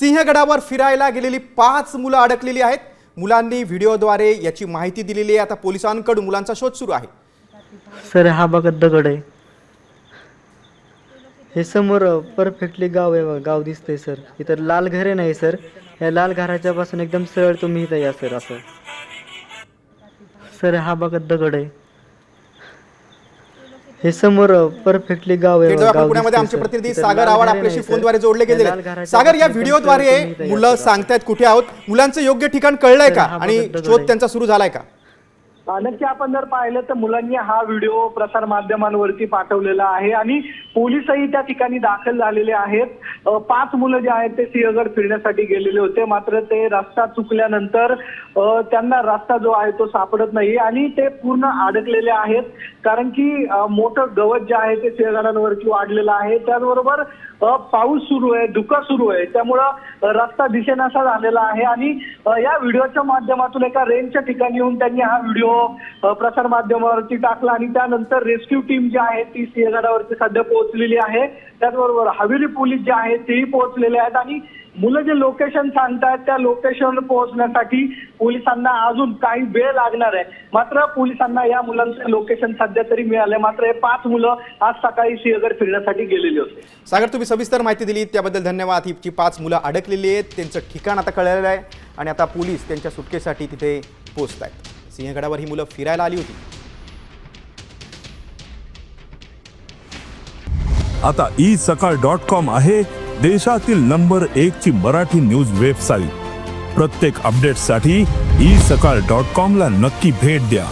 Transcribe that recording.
सिंहगडावर फिरायला गेलेली पाच मुलं अडकलेली आहेत. मुलांनी व्हिडिओद्वारे याची माहिती दिलेली आहे. आता पोलिसांकडून मुलांचा शोध सुरू आहे. सर हा बघा दगड आहे. हे समोर परफेक्टली गाव आहे बघा. गाव दिसतंय सर. इथं लाल घर आहे नाही सर. या लाल घराच्या पासून एकदम सरळ तुम्ही इथं या सर असं. सर हा बघा दगड आहे. हे समोर परफेक्टली गाव आहे आपण पुण्यामध्ये आमचे. प्रतिनिधी सागर आहे आपल्याशी. फोनद्वारे जोडले गेलेले सागर या व्हिडिओद्वारे मुलं. सांगतायत कुठे आहोत मुलांचं योग्य ठिकाण कळलंय का आणि शोध. त्यांचा सुरू झालाय का नक्की आपण जर पाहिलं तर मुलांनी हा व्हिडिओ प्रसार माध्यमांवरती पाठवलेला आहे आणि पोलीसही त्या ठिकाणी दाखल झालेले आहेत. पाच मुलं जे आहेत ते सिंहगड फिरण्यासाठी गेलेले होते. मात्र ते रस्ता चुकल्यानंतर त्यांना रस्ता जो आहे तो सापडत नाही आणि ते पूर्ण अडकलेले आहेत. कारण की मोठं गवत जे आहे ते सिंहगडांवरती वाढलेलं आहे. त्याचबरोबर पाऊस सुरू आहे धुकं सुरू आहे. त्यामुळं रस्ता दिसेनासा झालेला आहे. आणि या व्हिडिओच्या माध्यमातून एका रेंजच्या ठिकाणी येऊन त्यांनी हा व्हिडिओ अ, प्रसार माध्यमावरती टाकला आणि त्यानंतर रेस्क्यू टीम जी आहे ती सिंहगडावरती सध्या पोहोचलेली आहे. त्याचबरोबर हवेली पोलीस जे आहेत तेही पोहोचलेले आहेत आणि मुलं जे लोकेशन सांगतायत त्या लोकेशन पोहोचण्यासाठी पोलिसांना अजून काही वेळ लागणार आहे. मात्र पोलिसांना या मुलांचं लोकेशन सध्या तरी मिळालंय. मात्र हे पाच मुलं आज सकाळी सिंहगड फिरण्यासाठी गेलेली होते. सागर तुम्ही सविस्तर माहिती दिली त्याबद्दल धन्यवाद. ही जी पाच मुलं अडकलेली आहेत. त्यांचं ठिकाण आता कळलेलं आहे. आणि आता पोलीस त्यांच्या सुटकेसाठी तिथे पोहोचत आहेत सिंहगडावर ही मुलं फिरायला आली होती. आता ई सकाळ डॉट कॉम आहे देशातील नंबर एक ची मराठी न्यूज वेबसाईट. प्रत्येक अपडेटसाठी ई सकाळ डॉट कॉम ला नक्की भेट द्या.